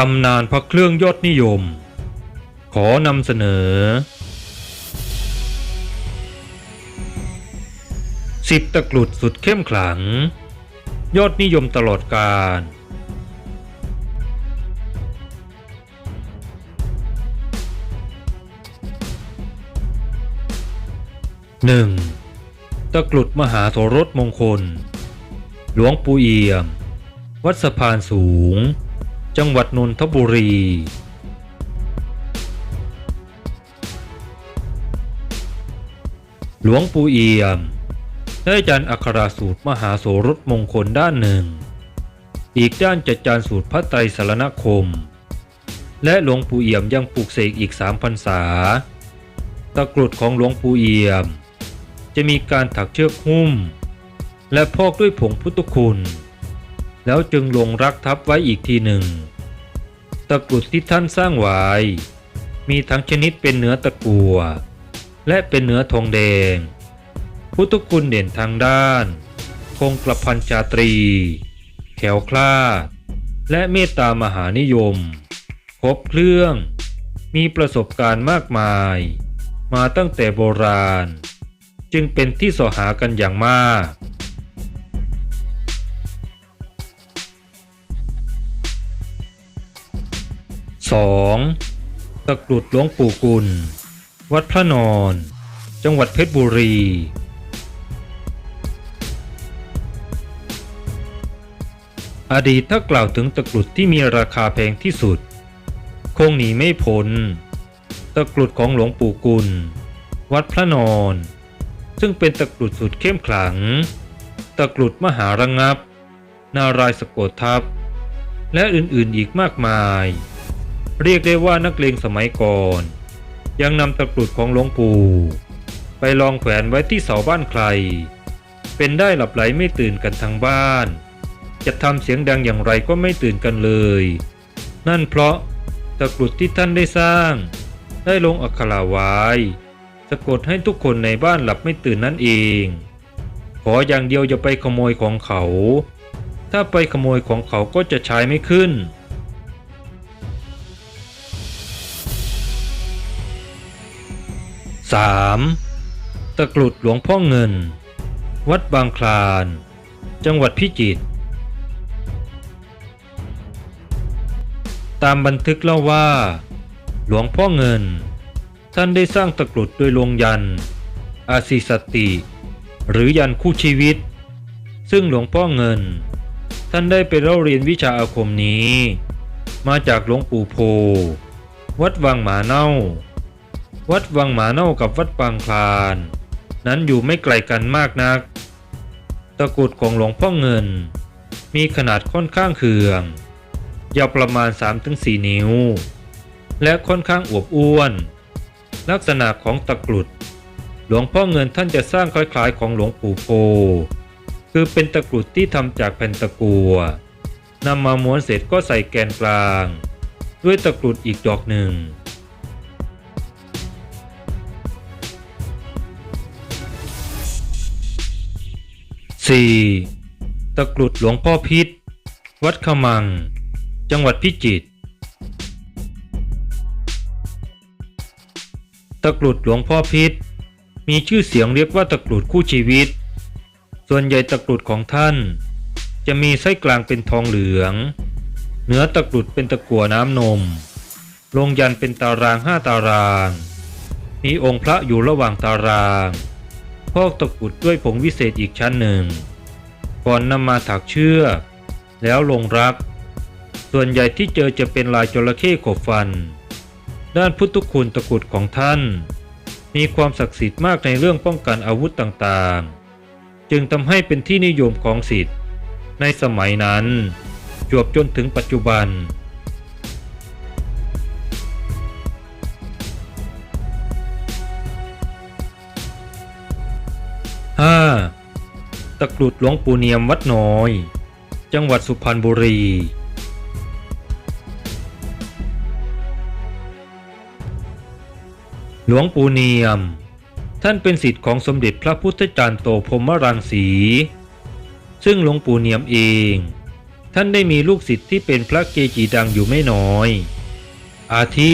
ตำนานพระเครื่องยอดนิยม ขอนำเสนอ สิบตะกรุดสุดเข้มขลัง ยอดนิยมตลอดกาลหนึ่งตะกรุดมหาโสรสมงคล หลวงปู่เอี่ยม วัดสะพานสูง จังหวัดนนทบุรี หลวงปู่เอี่ยม ได้จันอัคราสูตรมหาโสรสมงคลด้านหนึ่ง อีกด้านจัดจานสูตรพระไตรสารณคม และหลวงปู่เอี่ยมยังปลูกเสกอีกสามพรรษา ตะกรุดของหลวงปู่เอี่ยม จะมีการถักเชือกหุ้ม และพอกด้วยผงพุทธคุณ แล้วจึงลงรักทับไว้อีกทีหนึ่ง ตะกรุดที่ท่านสร้างไว้ มีทั้งชนิดเป็นเนื้อตะกัวและเป็นเนื้อทองแดง พุทธคุณเด่นทางด้าน คงกระพันชาตรี แขวคลาด และเมตตามหานิยม ครบเครื่อง มีประสบการณ์มากมาย มาตั้งแต่โบราณ จึงเป็นที่สหากันอย่างมาก 2. ตะกรุดหลวงปู่กุล วัดพระนอน จังหวัดเพชรบุรี อดีตถ้ากล่าวถึงตะกรุดที่มีราคาแพงที่สุด คงหนีไม่พ้นตะกรุดของหลวงปู่กุล วัดพระนอน ซึ่งเป็นตะกรุดสุดเข้มขลัง ตะกรุดมหาระงับ นารายสะกดทัพและอื่นๆอีกมากมาย เรียกได้ว่านักเลงสมัยก่อน ยังนำตะกรุดของหลวงปู่ไปลองแขวนไว้ที่เสาบ้านใคร เป็นได้หลับไหลไม่ตื่นกันทั้งบ้าน จะทำเสียงดังอย่างไรก็ไม่ตื่นกันเลย นั่นเพราะตะกรุดที่ท่านได้สร้าง ได้ลงอักขระไว้สะกดให้ทุกคนในบ้านหลับไม่ตื่นนั่นเอง ขออย่างเดียวอย่าไปขโมยของเขา ถ้าไปขโมยของเขาก็จะใช้ไม่ขึ้น 3. ตะกรุดหลวงพ่อเงิน วัดบางคลาน จังหวัดพิจิตร ตามบันทึกเล่าว่า หลวงพ่อเงิน ท่านได้สร้างตะกรุดด้วยลงยัน อาศิสติ หรือยันคู่ชีวิต ซึ่งหลวงพ่อเงิน ท่านได้ไปเล่าเรียนวิชาอาคมนี้ มาจากหลวงปู่โพ วัดวังหมาเน่า วัดวังหมาเน่ากับวัดบางคลาน นั้นอยู่ไม่ไกลกันมากนัก ตะกรุดของหลวงพ่อเงิน มีขนาดค่อนข้างเคือง ยาวประมาณ 3-4 นิ้ว และค่อนข้างอวบอ้วน ลักษณะของตะกรุด หลวงพ่อเงินท่านจะสร้างคล้ายๆของหลวงปู่โพ คือเป็นตะกรุดที่ทำจากแผ่นตะกัวนำมาม้วนเสร็จก็ใส่แกนกลาง ด้วยตะกรุดอีกดอกหนึ่ง 4. ตะกรุดหลวงพ่อพิษ วัดขมัง จังหวัดพิจิตร ตะกรุดหลวงพ่อพิษ มีชื่อเสียงเรียกว่าตะกรุดคู่ชีวิต ส่วนใหญ่ตะกรุดของท่าน จะมีไส้กลางเป็นทองเหลือง เนื้อตะกรุดเป็นตะกั่วน้ำนม ลงยันเป็นตารางห้าตาราง มีองค์พระอยู่ระหว่างตาราง พอกตะกรุดด้วยผงวิเศษอีกชั้นหนึ่ง ก่อนนำมาถักเชือกแล้วลงรัก ส่วนใหญ่ที่เจอจะเป็นลายจระเข้ขบฟัน ด้านพุทธคุณตะกรุดของท่าน มีความศักดิ์สิทธิ์มากในเรื่องป้องกันอาวุธต่างๆ จึงทำให้เป็นที่นิยมของศิษย์ในสมัยนั้นจวบจนถึงปัจจุบัน ตะกรุดหลวงปู่เนียมวัดน้อย จังหวัดสุพรรณบุรี หลวงปู่เนียม ท่านเป็นศิษย์ของสมเด็จพระพุทธจารย์โตพรมรังสี ซึ่งหลวงปู่เนียมเอง ท่านได้มีลูกศิษย์ที่เป็นพระเกจิดังอยู่ไม่น้อย อาทิ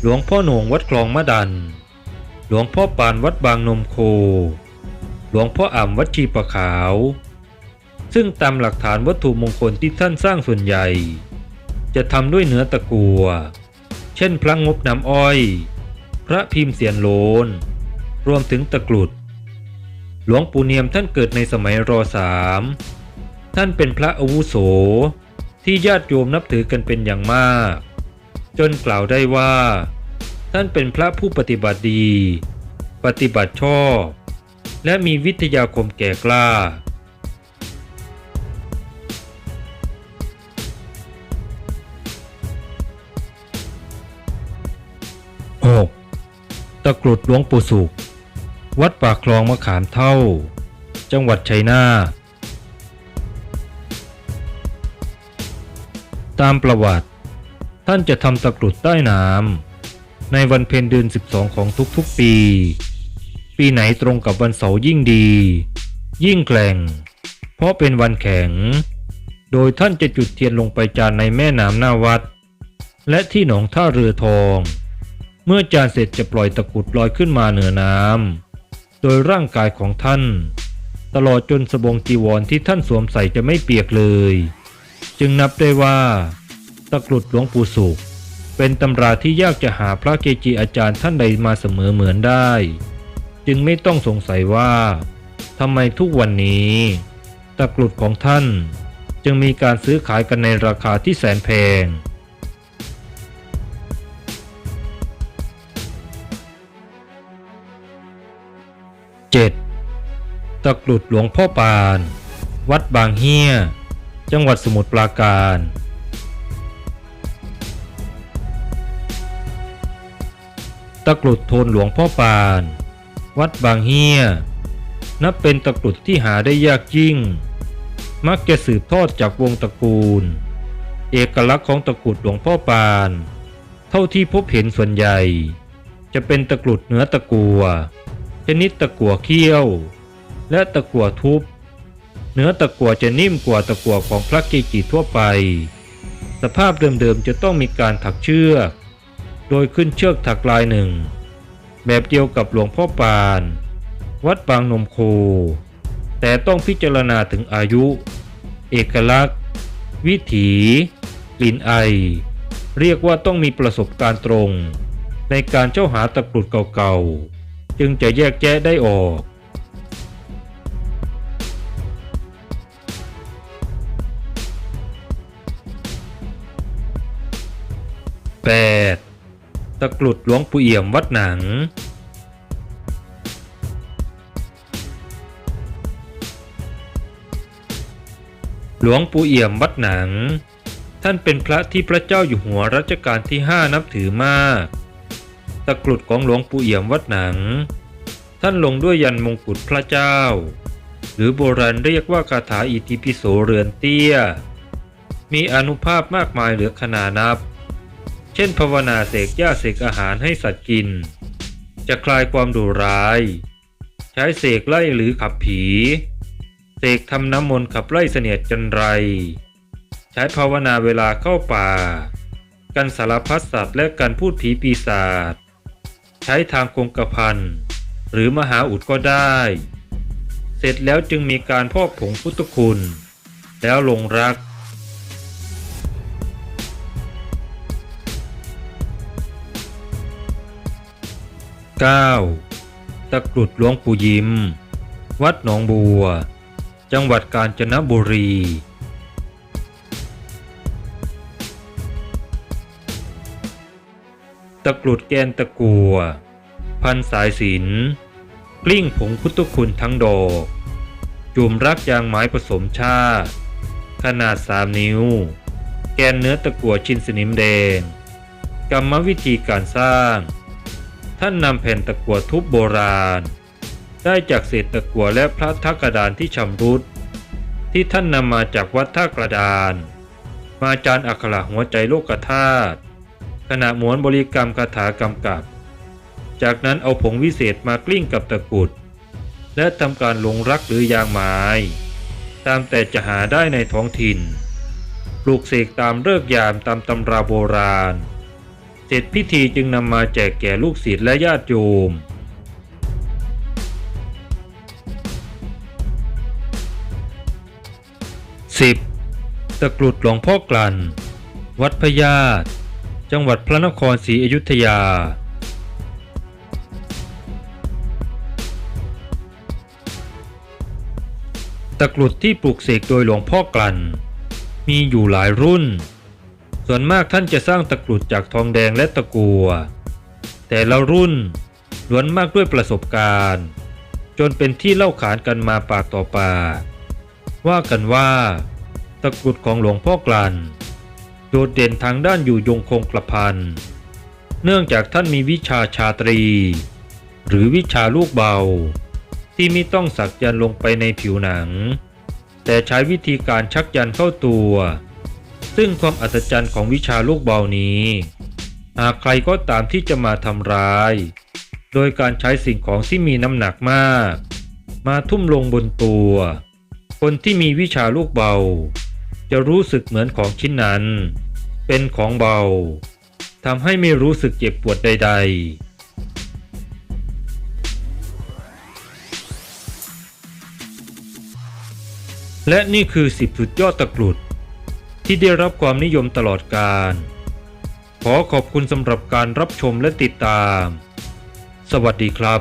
หลวงพ่อหนงวัดคลองมะดัน หลวงพ่อปานวัดบางนมโค หลวงพ่ออ่ำวัดชีประขาว ซึ่งตามหลักฐานวัตถุมงคลที่ท่านสร้างส่วนใหญ่ จะทำด้วยเนื้อตะกัว เช่นพระงบน้ำอ้อย พระพิมพ์เสียนโลน รวมถึงตะกรุด หลวงปู่เนียมท่านเกิดในสมัยรสามท่านเป็นพระอาวุโสที่ญาติโยมนับถือกันเป็นอย่างมาก จนกล่าวได้ว่า ท่านเป็นพระผู้ปฏิบัติดี ปฏิบัติชอบ และมีวิทยาคมแก่กล้า 6. ตะกรุดหลวงปู่สุข วัดป่าคลองมะขามเท่า จังหวัดชัยนาทตามประวัติ ท่านจะทำตะกรุดใต้น้ำในวันเพ็ญเดือน 12 ของทุกๆปี ปีไหนตรงกับวันเสาร์ยิ่งดี ยิ่งแกล่ง เพราะเป็นวันแข็ง โดยท่านจะจุดเทียนลงไปจานในแม่น้ำหน้าวัด และที่หนองท่าเรือทอง เมื่อจานเสร็จจะปล่อยตะกรุดลอยขึ้นมาเหนือน้ำโดยร่างกายของท่าน ตลอดจนสบงจีวรที่ท่านสวมใส่จะไม่เปียกเลย จึงนับได้ว่า ตะกรุดหลวงปู่สุขเป็นตำราที่ยากจะหาพระเกจิอาจารย์ท่านใดมาเสมอเหมือนได้ จึงไม่ต้องสงสัยว่าทำไมทุกวันนี้ ตะกรุดของท่านจึงมีการซื้อขายกันในราคาที่แสนแพง 7. ตะกรุดหลวงพ่อปาน วัดบางเฮียจังหวัดสมุทรปราการ ตะกรุดโทนหลวงพ่อปาน วัดบางเฮียนับเป็นตะกรุดที่หาได้ยากยิ่ง มักจะสืบทอดจากวงตระกูล เอกลักษณ์ของตะกรุดหลวงพ่อปาน เท่าที่พบเห็นส่วนใหญ่ จะเป็นตะกรุดเนื้อตะกัวชนิดตะกัวเขี้ยว และตะกัวทุบ เนื้อตะกัวจะนิ่มกว่าตะกัวของพระเกจิทั่วไป สภาพเดิมๆจะต้องมีการถักเชือก โดยขึ้นเชือกถักลายหนึ่ง แบบเดียวกับหลวงพ่อปาน วัดบางนมโค แต่ต้องพิจารณาถึงอายุ เอกลักษณ์ วิถีกลิ่นไอ เรียกว่าต้องมีประสบการณ์ตรง ในการเจ้าหาตะกรุดเก่าๆ จึงจะแยกแยะได้ออก 8. ตะกรุดหลวงปู่เอี่ยมวัดหนัง หลวงปู่เอี่ยมวัดหนัง ท่านเป็นพระที่พระเจ้าอยู่หัวรัชกาลที่ห้านับถือมาก ตะกรุดของหลวงปู่เอี่ยมวัดหนัง ท่านลงด้วยยันมงกุฎพระเจ้า หรือโบราณเรียกว่าคาถาอิติปิโสเรือนเตี้ย มีอนุภาพมากมายเหลือขนานับ ช่นภาวนาเสกหญ้าเสกอาหารให้สัตว์กิน จะคลายความดุร้าย ใช้เสกไล่หรือขับผี เสกทำน้ำมนต์ขับไล่เสนียดจันไร ใช้ภาวนาเวลาเข้าป่า กันสารพัดสัตว์และการพูดผีปีศาจ ใช้ทางคงกระพันหรือมหาอุดก็ได้ เสร็จแล้วจึงมีการพอกผงพุทธคุณ แล้วลงรัก 9. ตะกรุดหลวงปู่ยิม วัดหนองบัว จังหวัดกาญจนบุรี ตะกรุดแกนตะกัว พันสายสินกลิ้งผงพุทธคุณทั้งดอกจุ่มรักยางไม้ผสมชา ขนาด 3 นิ้ว แกนเนื้อตะกัวชิ้นสนิมแดง กรรมวิธีการสร้าง ท่านนำแผ่นตะกั่วทุบโบราณ ได้จากเศษตะกั่วและพระทักกระดานที่ชำรุด ที่ท่านนำมาจากวัดท่ากระดาน มาจานอักขระหัวใจโลกธาตุขณะหมวนบริกรรมคาถากำกับ จากนั้นเอาผงวิเศษมากลิ้งกับตะกุด และทำการลงรักหรือยางไม้ตามแต่จะหาได้ในท้องถิ่น ปลูกเสกตามเลิกยามตามตำราโบราณ เสร็จพิธีจึงนำมาแจกแก่ลูกศิษย์และญาติโยม 10. ตะกรุดหลวงพ่อกลั่น วัดพญาตจังหวัดพระนครศรีอยุธยา ตะกรุดที่ปลูกเสกโดยหลวงพ่อกลั่น มีอยู่หลายรุ่น ส่วนมากท่านจะสร้างตะกรุดจากทองแดงและตะกัว แต่ละรุ่นล้วนมากด้วยประสบการณ์ จนเป็นที่เล่าขานกันมาปากต่อปาก ว่ากันว่า ตะกรุดของหลวงพ่อกลันโดดเด่นทางด้านอยู่ยงคงกระพัน เนื่องจากท่านมีวิชาชาตรี หรือวิชาลูกเบา ที่ไม่ต้องสักยันลงไปในผิวหนัง แต่ใช้วิธีการชักยันเข้าตัว ซึ่งความอัศจรรย์ของวิชาลูกเบานี้ หากใครก็ตามที่จะมาทำร้าย โดยการใช้สิ่งของที่มีน้ำหนักมาก มาทุ่มลงบนตัว คนที่มีวิชาลูกเบา จะรู้สึกเหมือนของชิ้นนั้น เป็นของเบาทำให้ไม่รู้สึกเจ็บปวดใด ๆและนี่คือสิบสุดยอดตะกรุด ที่ได้รับความนิยมตลอดการ ขอขอบคุณสำหรับการรับชมและติดตาม สวัสดีครับ